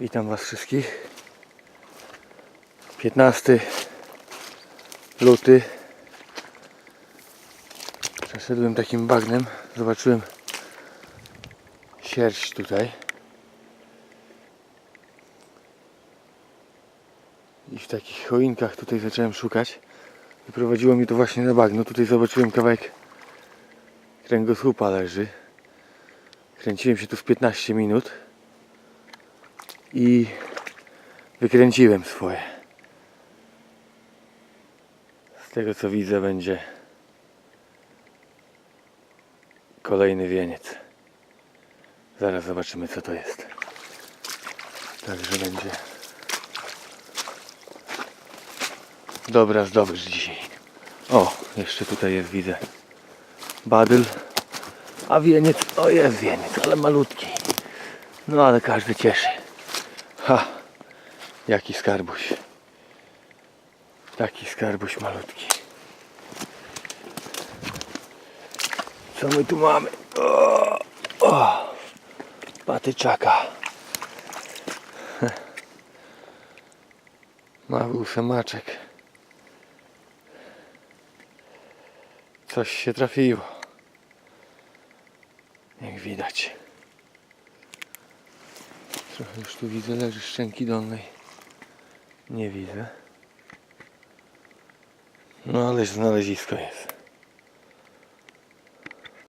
Witam Was wszystkich. 15 luty. Przeszedłem takim bagnem. Zobaczyłem sierść tutaj. I w takich choinkach tutaj zacząłem szukać. Wyprowadziło mi to właśnie na bagno. Tutaj zobaczyłem kawałek kręgosłupa leży. Kręciłem się tu w 15 minut i wykręciłem swoje. Z tego co widzę będzie kolejny wieniec. Zaraz zobaczymy co to jest. Także będzie dobra zdobycz dzisiaj. O, jeszcze tutaj jest widzę badyl. A wieniec, o jest wieniec, ale malutki. No ale każdy cieszy. Ha, jaki skarbuś. Taki skarbuś malutki. Co my tu mamy? O, o, patyczaka. Mały ósemaczek. Coś się trafiło. Jak widać. Trochę już tu widzę, leży szczęki dolnej. Nie widzę. No ale znalezisko jest.